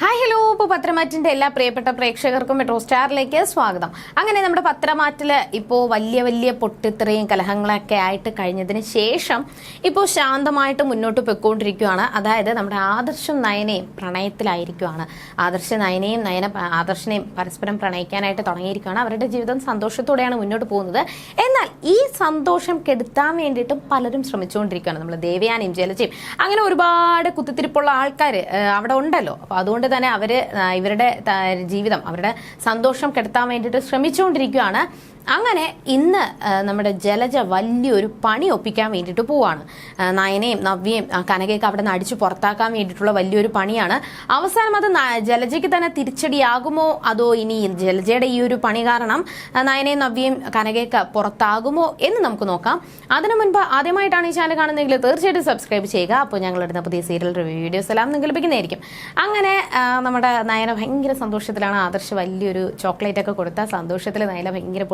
Hi hello ഇപ്പോൾ പത്രമാറ്റിന്റെ എല്ലാ പ്രിയപ്പെട്ട പ്രേക്ഷകർക്കും മെട്രോ സ്റ്റാറിലേക്ക് സ്വാഗതം. അങ്ങനെ നമ്മുടെ പത്രമാറ്റിൽ ഇപ്പോൾ വലിയ വലിയ പൊട്ടിത്തെറിയും കലഹങ്ങളൊക്കെ ആയിട്ട് കഴിഞ്ഞതിന് ശേഷം ഇപ്പോൾ ശാന്തമായിട്ട് മുന്നോട്ട് പൊയ്ക്കൊണ്ടിരിക്കുകയാണ്. അതായത് നമ്മുടെ ആദർശം നയനയും പ്രണയത്തിലായിരിക്കുകയാണ്. ആദർശ നയനയും നയന ആദർശനെയും പരസ്പരം പ്രണയിക്കാനായിട്ട് തുടങ്ങിയിരിക്കുകയാണ്. അവരുടെ ജീവിതം സന്തോഷത്തോടെയാണ് മുന്നോട്ട് പോകുന്നത്. എന്നാൽ ഈ സന്തോഷം കെടുത്താൻ വേണ്ടിയിട്ടും പലരും ശ്രമിച്ചുകൊണ്ടിരിക്കുകയാണ്. നമ്മൾ ദേവയാനയും ജലജയും. അങ്ങനെ ഒരുപാട് കുത്തിത്തിരിപ്പുള്ള ആൾക്കാർ അവിടെ ഉണ്ടല്ലോ. അപ്പോൾ അതുകൊണ്ട് തന്നെ അവർ ഇവരുടെ ജീവിതം അവരുടെ സന്തോഷം കെടുത്താൻ വേണ്ടിയിട്ട് ശ്രമിച്ചുകൊണ്ടിരിക്കുകയാണ്. അങ്ങനെ ഇന്ന് നമ്മുടെ ജലജ വലിയൊരു പണി ഒപ്പിക്കാൻ വേണ്ടിയിട്ട് പോവാണ്. നയനയും നവ്യയും കനകയൊക്കെ അവിടെ നിന്ന് അടിച്ചു പുറത്താക്കാൻ വേണ്ടിയിട്ടുള്ള വലിയൊരു പണിയാണ്. അവസാനം അത് ജലജയ്ക്ക് തന്നെ തിരിച്ചടിയാകുമോ? അതോ ഇനി ജലജയുടെ ഈ ഒരു പണി കാരണം നയനയും നവ്യയും കനകയൊക്കെ പുറത്താകുമോ എന്ന് നമുക്ക് നോക്കാം. അതിനു മുൻപ് ആദ്യമായിട്ടാണ് ഈ ചാനൽ കാണുന്നതെങ്കിൽ തീർച്ചയായിട്ടും സബ്സ്ക്രൈബ് ചെയ്യുക. അപ്പോൾ ഞങ്ങളിടുന്ന പുതിയ സീരിയൽ റിവ്യൂ വീഡിയോസ് എല്ലാം നിങ്ങൾക്ക് ലഭിക്കുന്നതായിരിക്കും. അങ്ങനെ നമ്മുടെ നയന ഭയങ്കര സന്തോഷത്തിലാണ്. ആദർശ് വലിയൊരു ചോക്ലേറ്റ് ഒക്കെ കൊടുത്ത സന്തോഷത്തിൽ നയന ഭയങ്കര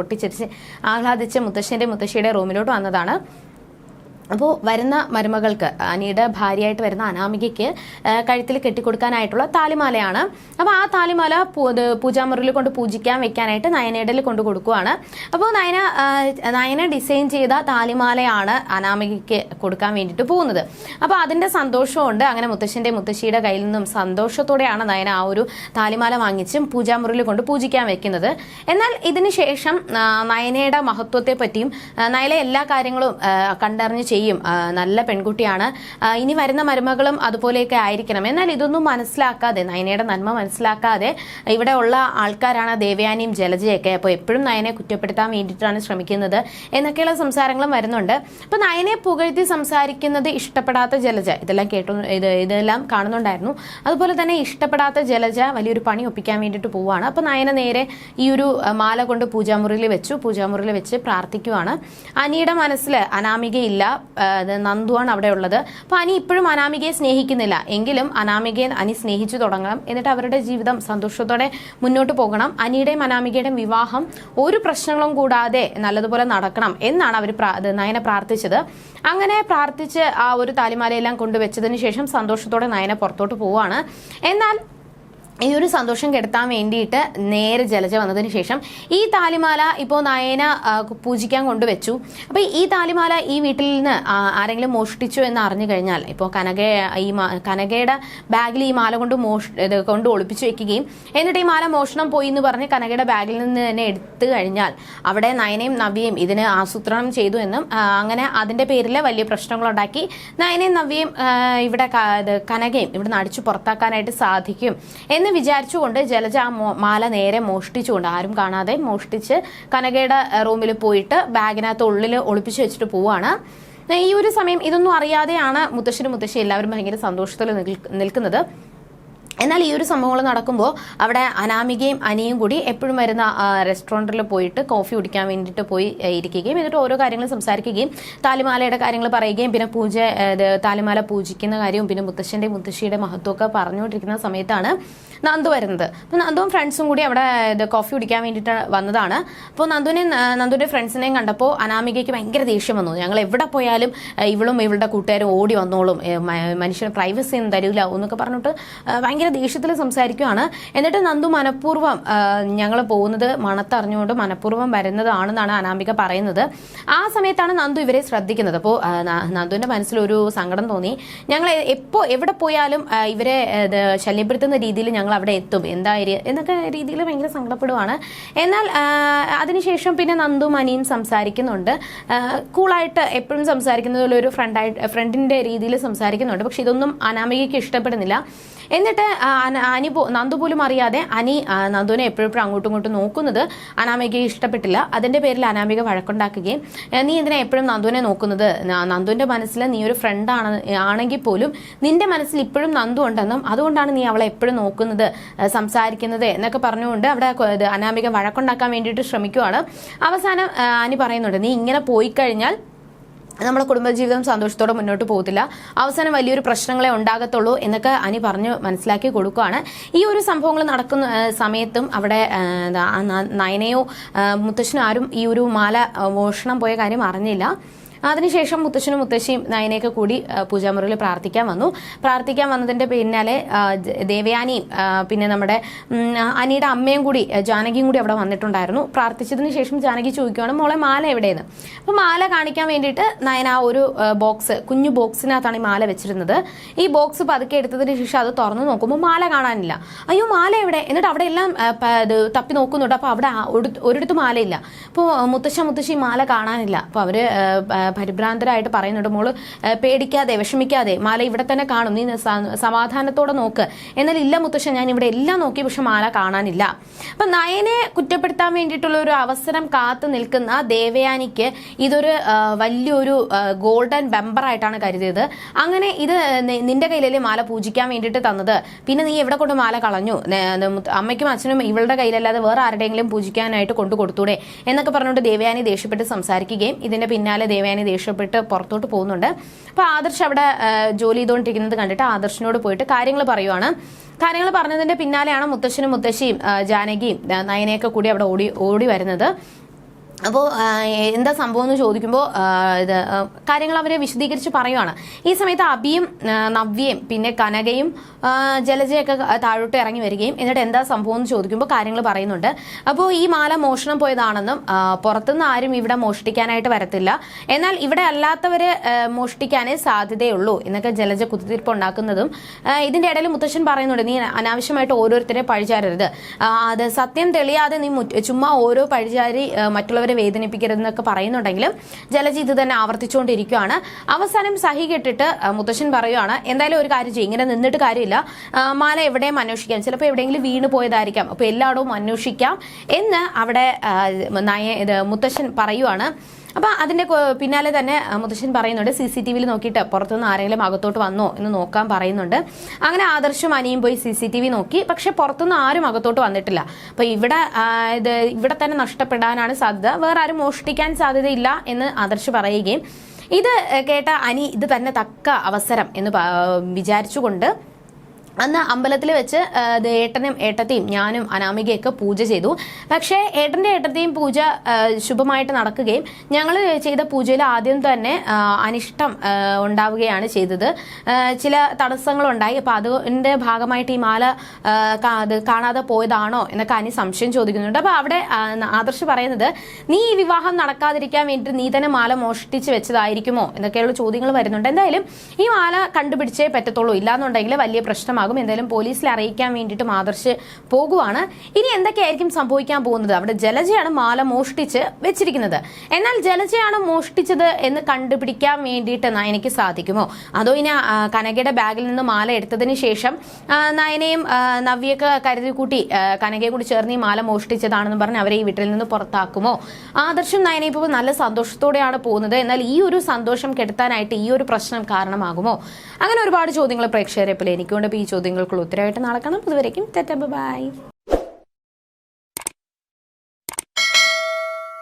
ആഹ്ലാദിച്ച് മുത്തശ്ശന്റെ മുത്തശ്ശിയുടെ റൂമിലോട്ട് വന്നതാണ്. അപ്പോൾ വരുന്ന മരുമകൾക്ക് അനിയുടെ ഭാര്യയായിട്ട് വരുന്ന അനാമികയ്ക്ക് കഴുത്തിൽ കെട്ടിക്കൊടുക്കാനായിട്ടുള്ള താലിമാലയാണ്. അപ്പോൾ ആ താലിമാല പൂജാമുറിയിൽ കൊണ്ട് പൂജിക്കാൻ വെക്കാനായിട്ട് നയനയുടെ കൊണ്ട് കൊടുക്കുവാണ്. അപ്പോൾ നയന നയന ഡിസൈൻ ചെയ്ത താലിമാലയാണ് അനാമികയ്ക്ക് കൊടുക്കാൻ വേണ്ടിയിട്ട് പോകുന്നത്. അപ്പോൾ അതിന്റെ സന്തോഷമുണ്ട്. അങ്ങനെ മുത്തശ്ശന്റെ മുത്തശ്ശിയുടെ കയ്യിൽ നിന്നും സന്തോഷത്തോടെയാണ് നയന ആ ഒരു താലിമാല വാങ്ങിച്ചും പൂജാമുറിയിൽ കൊണ്ട് പൂജിക്കാൻ വെക്കുന്നത്. എന്നാൽ ഇതിന് ശേഷം ആ, നയനയുടെ മഹത്വത്തെ പറ്റിയും നയന എല്ലാ കാര്യങ്ങളും കണ്ടറിഞ്ഞ് ചെയ്യും. നല്ല പെൺകുട്ടിയാണ്. ഇനി വരുന്ന മരുമകളും അതുപോലെയൊക്കെ ആയിരിക്കണം. എന്നാൽ ഇതൊന്നും മനസ്സിലാക്കാതെ നയനയുടെ നന്മ മനസ്സിലാക്കാതെ ഇവിടെ ഉള്ള ആൾക്കാരാണ് ദേവയാനിയും ജലജയൊക്കെ. അപ്പോൾ എപ്പോഴും നയനെ കുറ്റപ്പെടുത്താൻ വേണ്ടിയിട്ടാണ് ശ്രമിക്കുന്നത് എന്നൊക്കെയുള്ള സംസാരങ്ങളും വരുന്നുണ്ട്. അപ്പോൾ നയനെ പുകഴ്ത്തി സംസാരിക്കുന്നത് ഇഷ്ടപ്പെടാത്ത ജലജ. ഇതെല്ലാം കേട്ടു ഇത് ഇതെല്ലാം കാണുന്നുണ്ടായിരുന്നു. അതുപോലെ തന്നെ ഇഷ്ടപ്പെടാത്ത ജലജ വലിയൊരു പണി ഒപ്പിക്കാൻ വേണ്ടിയിട്ട് പോവുകയാണ്. അപ്പോൾ നയന നേരെ ഈ ഒരു മാല കൊണ്ട് പൂജാമുറിയിൽ വെച്ചു. പൂജാമുറിയിൽ വെച്ച് പ്രാർത്ഥിക്കുവാണ്. അനിയുടെ മനസ്സിൽ അനാമികയില്ല നന്ദുവാണ് അവിടെ ഉള്ളത്. അപ്പോൾ അനി ഇപ്പോഴും അനാമികയെ സ്നേഹിക്കുന്നില്ല. എങ്കിലും അനാമികയെ അനി സ്നേഹിച്ചു തുടങ്ങണം. എന്നിട്ട് അവരുടെ ജീവിതം സന്തോഷത്തോടെ മുന്നോട്ട് പോകണം. അനിയുടെയും അനാമികയുടെയും വിവാഹം ഒരു പ്രശ്നങ്ങളും കൂടാതെ നല്ലതുപോലെ നടക്കണം എന്നാണ് അവർ നയന പ്രാർത്ഥിച്ചത്. അങ്ങനെ പ്രാർത്ഥിച്ച് ആ ഒരു താലിമാലയെല്ലാം കൊണ്ടുവച്ചതിന് ശേഷം സന്തോഷത്തോടെ നയന പുറത്തോട്ട് പോവുകയാണ് എന്നാൽ ഈ ഒരു സന്തോഷം കെടുത്താൻ വേണ്ടിയിട്ട് നേരെ ജലജ വന്നതിന് ശേഷം ഈ താലിമാല ഇപ്പോൾ നയന പൂജിക്കാൻ കൊണ്ടുവച്ചു. അപ്പോൾ ഈ താലിമാല ഈ വീട്ടിൽ നിന്ന് ആരെങ്കിലും മോഷ്ടിച്ചു എന്ന് അറിഞ്ഞു കഴിഞ്ഞാൽ ഇപ്പോൾ കനക ഈ കനകയുടെ ബാഗിൽ ഈ മാല കൊണ്ട് മോഷ് കൊണ്ട് ഒളിപ്പിച്ചു വെക്കുകയും എന്നിട്ട് ഈ മാല മോഷണം പോയി എന്ന് പറഞ്ഞ് കനകയുടെ ബാഗിൽ നിന്ന് തന്നെ എടുത്തു കഴിഞ്ഞാൽ അവിടെ നയനയും നവ്യയും ഇതിന് ആസൂത്രണം ചെയ്തു എന്നും അങ്ങനെ അതിന്റെ പേരിൽ വലിയ പ്രശ്നങ്ങളുണ്ടാക്കി നയനയും നവ്യയും ഇവിടെ കനകയും ഇവിടുന്ന് അടിച്ചു പുറത്താക്കാനായിട്ട് സാധിക്കും എന്ന് വിചാരിച്ചുകൊണ്ട് ജലജ ആ മാല നേരെ മോഷ്ടിച്ചുകൊണ്ട് ആരും കാണാതെ മോഷ്ടിച്ച് കനകയുടെ റൂമിൽ പോയിട്ട് ബാഗിനകത്ത് ഉള്ളിൽ ഒളിപ്പിച്ച് വെച്ചിട്ട് പോവാണ്. ഈ ഒരു സമയം ഇതൊന്നും അറിയാതെയാണ് മുത്തശ്ശനും മുത്തശ്ശി എല്ലാവരും ഭയങ്കര സന്തോഷത്തിൽ നിൽക്കുന്നത്. എന്നാൽ ഈ ഒരു സംഭവങ്ങൾ നടക്കുമ്പോൾ അവിടെ അനാമികയും അനിയും കൂടി എപ്പോഴും വരുന്ന റെസ്റ്റോറന്റിൽ പോയിട്ട് കോഫി കുടിക്കാൻ വേണ്ടിയിട്ട് പോയി ഇരിക്കുകയും എന്നിട്ട് ഓരോ കാര്യങ്ങൾ സംസാരിക്കുകയും താലിമാലയുടെ കാര്യങ്ങൾ പറയുകയും പിന്നെ പൂജ താലിമാല പൂജിക്കുന്ന കാര്യവും പിന്നെ മുത്തശ്ശന്റെ മുത്തശ്ശിയുടെ മഹത്വമൊക്കെ പറഞ്ഞുകൊണ്ടിരിക്കുന്ന സമയത്താണ് നന്ദു വരുന്നത്. അപ്പോൾ നന്ദുവും ഫ്രണ്ട്സും കൂടി അവിടെ കോഫി കുടിക്കാൻ വേണ്ടിയിട്ട് വന്നതാണ്. അപ്പോൾ നന്ദുവിനെ നന്ദുവിന്റെ ഫ്രണ്ട്സിനെയും കണ്ടപ്പോൾ അനാമികയ്ക്ക് ഭയങ്കര ദേഷ്യം വന്നു. ഞങ്ങൾ എവിടെ പോയാലും ഇവളും ഇവളുടെ കൂട്ടുകാരും ഓടി വന്നോളും. മനുഷ്യന് പ്രൈവസി ഒന്നും തരില്ല എന്നൊക്കെ പറഞ്ഞിട്ട് ആ, ഭയങ്കര ദേഷ്യത്തിൽ സംസാരിക്കുകയാണ് എന്നിട്ട് നന്ദു മനഃപൂർവം ഞങ്ങൾ പോകുന്നത് മണത്തറിഞ്ഞുകൊണ്ട് മനഃപൂർവം വരുന്നതാണെന്നാണ് അനാമിക പറയുന്നത്. ആ സമയത്താണ് നന്ദു ഇവരെ ശ്രദ്ധിക്കുന്നത്. അപ്പോൾ നന്ദുവിന്റെ മനസ്സിലൊരു സങ്കടം തോന്നി. ഞങ്ങൾ എപ്പോൾ എവിടെ പോയാലും ഇവരെ ശല്യപ്പെടുത്തുന്ന രീതിയിൽ ഞങ്ങൾ അവിടെ എത്തും. എന്തായാലും എന്നൊക്കെ രീതിയിൽ ഭയങ്കര സങ്കടപ്പെടുവാണ്. എന്നാൽ അതിനുശേഷം പിന്നെ നന്ദു മനിയും സംസാരിക്കുന്നുണ്ട്. കൂളായിട്ട് എപ്പോഴും സംസാരിക്കുന്നത് ഒരു ഫ്രണ്ടായിട്ട് ഫ്രണ്ടിന്റെ രീതിയിൽ സംസാരിക്കുന്നുണ്ട്. പക്ഷെ ഇതൊന്നും അനാമികയ്ക്ക് ഇഷ്ടപ്പെടുന്നില്ല. എന്നിട്ട് ആ, അന- അനി നന്ദു പോലും അറിയാതെ അനി നന്ദുവിനെ എപ്പോഴും അങ്ങോട്ടും ഇങ്ങോട്ടും നോക്കുന്നത് അനാമികയെ ഇഷ്ടപ്പെട്ടില്ല. അതിന്റെ പേരിൽ അനാമിക വഴക്കുണ്ടാക്കുകയും നീ എന്തിനാ എപ്പോഴും നന്ദുവിനെ നോക്കുന്നത്? നന്ദുവിന്റെ മനസ്സിൽ നീ ഒരു ഫ്രണ്ട് ആണ് ആണെങ്കിൽ പോലും നിന്റെ മനസ്സിൽ ഇപ്പോഴും നന്ദു ഉണ്ടെന്നും അതുകൊണ്ടാണ് നീ അവളെ എപ്പോഴും നോക്കുന്നത് സംസാരിക്കുന്നത് എന്നൊക്കെ പറഞ്ഞുകൊണ്ട് അവിടെ അനാമിക വഴക്കുണ്ടാക്കാൻ വേണ്ടിയിട്ട് ശ്രമിക്കുവാണ്. അവസാനം ആനി പറയുന്നുണ്ട് നീ ഇങ്ങനെ പോയി കഴിഞ്ഞാൽ നമ്മുടെ കുടുംബജീവിതം സന്തോഷത്തോടെ മുന്നോട്ട് പോകത്തില്ല. അവസാനം വലിയൊരു പ്രശ്നങ്ങളെ ഉണ്ടാകത്തുള്ളൂ എന്നൊക്കെ അനി പറഞ്ഞു മനസ്സിലാക്കി കൊടുക്കുകയാണ് ഈ ഒരു സംഭവങ്ങൾ നടക്കുന്ന സമയത്തും അവിടെ നയനയോ മുത്തശ്ശനും ആരും ഈ ഒരു മാല മോഷണം പോയ കാര്യം അറിഞ്ഞില്ല. അതിനുശേഷം മുത്തശ്ശനും മുത്തശ്ശിയും നയനയൊക്കെ കൂടി പൂജാമുറിയിൽ പ്രാർത്ഥിക്കാൻ വന്നു. പ്രാർത്ഥിക്കാൻ വന്നതിന്റെ പിന്നാലെ ദേവയാനിയും പിന്നെ നമ്മുടെ അനിയുടെ അമ്മയും കൂടി ജാനകിയും കൂടി അവിടെ വന്നിട്ടുണ്ടായിരുന്നു. പ്രാർത്ഥിച്ചതിന് ശേഷം ജാനകി ചോദിക്കുകയാണ് മോളെ മാല എവിടെയെന്ന്? അപ്പോൾ മാല കാണിക്കാൻ വേണ്ടിയിട്ട് നയന ആ ഒരു ബോക്സ് കുഞ്ഞു ബോക്സിനകത്താണ് ഈ മാല വെച്ചിരുന്നത്. ഈ ബോക്സ് പതുക്കെ എടുത്തതിന് ശേഷം അത് തുറന്നു നോക്കുമ്പോൾ മാല കാണാനില്ല. അയ്യോ മാല എവിടെ? എന്നിട്ട് അവിടെ എല്ലാം തപ്പി നോക്കുന്നുണ്ട്. അപ്പോൾ അവിടെ ഒരിടത്ത് മാലയില്ല. അപ്പോൾ മുത്തശ്ശ മുത്തശ്ശി മാല കാണാനില്ല. അപ്പോൾ അവർ പരിഭ്രാന്തരായിട്ട് പറയുന്നുണ്ട്. മോൾ പേടിക്കാതെ വിഷമിക്കാതെ മാല ഇവിടെ തന്നെ കാണും. നീ സമാധാനത്തോടെ നോക്ക്. എന്നാൽ ഇല്ല മുത്തശ്ശൻ ഞാൻ ഇവിടെ എല്ലാം നോക്കി പക്ഷെ മാല കാണാനില്ല. അപ്പം നയനെ കുറ്റപ്പെടുത്താൻ വേണ്ടിയിട്ടുള്ള ഒരു അവസരം കാത്തു നിൽക്കുന്ന ദേവയാനിക്ക് ഇതൊരു വലിയൊരു ഗോൾഡൻ ബെമ്പറായിട്ടാണ് കരുതിയത്. അങ്ങനെ ഇത് നിന്റെ കയ്യിലല്ലേ മാല പൂജിക്കാൻ വേണ്ടിയിട്ട് തന്നത്? പിന്നെ നീ എവിടെ കൊണ്ട് മാല കളഞ്ഞു? അമ്മയ്ക്കും അച്ഛനും ഇവളുടെ കയ്യിലല്ലാതെ വേറെ ആരുടെയെങ്കിലും പൂജിക്കാനായിട്ട് കൊണ്ടു കൊടുത്തൂടെ? എന്നൊക്കെ പറഞ്ഞുകൊണ്ട് ദേവയാനി ദേഷ്യപ്പെട്ട് സംസാരിക്കുകയും ഇതിന്റെ പിന്നാലെ ദേവയാനി ദേഷ്യപ്പെട്ട് പുറത്തോട്ട് പോകുന്നുണ്ട്. അപ്പോൾ ആദർശ് അവിടെ ജോലി ചെയ്തുകൊണ്ടിരിക്കുന്നത് കണ്ടിട്ട് ആദർശിനോട് പോയിട്ട് കാര്യങ്ങൾ പറയുവാണ്. കാര്യങ്ങൾ പറഞ്ഞതിന്റെ പിന്നാലെയാണ് മുത്തശ്ശനും മുത്തശ്ശിയും ജാനകിയും നയനയൊക്കെ കൂടി അവിടെ ഓടി ഓടി വരുന്നത്. അപ്പോൾ എന്താ സംഭവം എന്ന് ചോദിക്കുമ്പോൾ ഇത് കാര്യങ്ങൾ അവരെ വിശദീകരിച്ച് പറയുവാണ്. ഈ സമയത്ത് അബിയും നവ്യയും പിന്നെ കനകയും ജലജയൊക്കെ താഴോട്ട് ഇറങ്ങി വരികയും എന്നിട്ട് എന്താ സംഭവം എന്ന് ചോദിക്കുമ്പോൾ കാര്യങ്ങൾ പറയുന്നുണ്ട്. അപ്പോൾ ഈ മാല മോഷണം പോയതാണെന്നും പുറത്തുനിന്ന് ആരും ഇവിടെ മോഷ്ടിക്കാനായിട്ട് വരത്തില്ല. എന്നാൽ ഇവിടെ അല്ലാത്തവരെ മോഷ്ടിക്കാനേ സാധ്യതയുള്ളൂ എന്നൊക്കെ ജലജ കുത്തിത്തിരിപ്പ് ഉണ്ടാക്കുന്നതും ഇതിന്റെ ഇടയിൽ മുത്തശ്ശൻ പറയുന്നുണ്ട് നീ അനാവശ്യമായിട്ട് ഓരോരുത്തരെ പഴിചാരരുത്. അത് സത്യം തെളിയാതെ നീ ചുമ്മാ ഓരോ പഴിചാരി ആ, മറ്റുള്ളവരെ വേദനിപ്പിക്കരുതെന്നൊക്കെ പറയുന്നുണ്ടെങ്കിലും ജലജി ഇത് തന്നെ ആവർത്തിച്ചുകൊണ്ടിരിക്കുകയാണ്. അവസാനം സഹി കെട്ടിട്ട് മുത്തശ്ശൻ പറയുകയാണ് എന്തായാലും ഒരു കാര്യം ചെയ്യും ഇങ്ങനെ നിന്നിട്ട് കാര്യമില്ല. മാല എവിടെയും അന്വേഷിക്കാം. ചിലപ്പോൾ എവിടെയെങ്കിലും വീണ് പോയതായിരിക്കാം. അപ്പോൾ എല്ലായിടവും അന്വേഷിക്കാം. എന്ന് അവിടെ നയ ഇത് മുത്തശ്ശൻ പറയുവാണ്. അപ്പൊ അതിന്റെ പിന്നാലെ തന്നെ മുത്തശ്ശൻ പറയുന്നുണ്ട് സി സി ടി വിയിൽ നോക്കിയിട്ട് പുറത്തുനിന്ന് ആരെങ്കിലും അകത്തോട്ട് വന്നോ എന്ന് നോക്കാൻ പറയുന്നുണ്ട്. അങ്ങനെ ആദർശം അനിയും പോയി സി സി ടി വി നോക്കി. പക്ഷെ പുറത്തുനിന്ന് ആരും അകത്തോട്ട് വന്നിട്ടില്ല. അപ്പൊ ഇവിടെ ഇത് ഇവിടെ തന്നെ നഷ്ടപ്പെടാനാണ് സാധ്യത. വേറെ ആരും മോഷ്ടിക്കാൻ സാധ്യതയില്ല എന്ന് ആദർശ് പറയുകയും ഇത് കേട്ട അനി ഇത് തന്നെ തക്ക അവസരം എന്ന് വിചാരിച്ചുകൊണ്ട് അന്ന് അമ്പലത്തിൽ വെച്ച് ഏട്ടനും ഏട്ടത്തെയും ഞാനും അനാമികയൊക്കെ പൂജ ചെയ്തു. പക്ഷേ ഏട്ടന്റെ ഏട്ടത്തെയും പൂജ ശുഭമായിട്ട് നടക്കുകയും ഞങ്ങൾ ചെയ്ത പൂജയിൽ ആദ്യം തന്നെ അനിഷ്ടം ഉണ്ടാവുകയാണ് ചെയ്തത്. ചില തടസ്സങ്ങളുണ്ടായി. അപ്പോൾ അതിന്റെ ഭാഗമായിട്ട് ഈ മാല അത് കാണാതെ പോയതാണോ എന്നൊക്കെ അനി സംശയം ചോദിക്കുന്നുണ്ട്. അപ്പോൾ അവിടെ ആദർശ് പറയുന്നത് നീ ഈ വിവാഹം നടക്കാതിരിക്കാൻ വേണ്ടിയിട്ട് നീ തന്നെ മാല മോഷ്ടിച്ച് വെച്ചതായിരിക്കുമോ? എന്നൊക്കെയുള്ള ചോദ്യങ്ങൾ വരുന്നുണ്ട്. എന്തായാലും ഈ മാല കണ്ടുപിടിച്ചേ പറ്റത്തുള്ളൂ. ഇല്ലാന്നുണ്ടെങ്കിൽ വലിയ പ്രശ്നമാകും എന്തായാലും പോലീസിൽ അറിയിക്കാൻ വേണ്ടിയിട്ട് ആദർശ് പോകുവാണ്. ഇനി എന്തൊക്കെയായിരിക്കും സംഭവിക്കാൻ പോകുന്നത്? അവിടെ ജലജയാണ് മാല മോഷ്ടിച്ച് വെച്ചിരിക്കുന്നത്. എന്നാൽ ജലജയാണ് മോഷ്ടിച്ചത് എന്ന് കണ്ടുപിടിക്കാൻ വേണ്ടിയിട്ട് നയനയ്ക്ക് സാധിക്കുമോ? അതോ ഇനി കനകയുടെ ബാഗിൽ നിന്ന് മാല എടുത്തതിന് ശേഷം നയനയും നവ്യൊക്കെ കരുതി കൂട്ടി കനകയെ കൂടി ചേർന്ന് ഈ മാല മോഷ്ടിച്ചതാണെന്ന് പറഞ്ഞ് അവരെ ഈ വീട്ടിൽ നിന്ന് പുറത്താക്കുമോ? ആദർശം നയന ഇപ്പോൾ നല്ല സന്തോഷത്തോടെയാണ് പോകുന്നത്. എന്നാൽ ഈ ഒരു സന്തോഷം കെടുത്താനായിട്ട് ഈ ഒരു പ്രശ്നം കാരണമാകുമോ? അങ്ങനെ ഒരുപാട് ചോദ്യങ്ങൾ പ്രേക്ഷകരെ പോലെ എനിക്കുണ്ട്. അപ്പോൾ ചോദ്യങ്ങൾക്കുള്ള ഉത്തരവായിട്ട് നടക്കണം അതുവരേക്കും തെറ്റ ബൈ.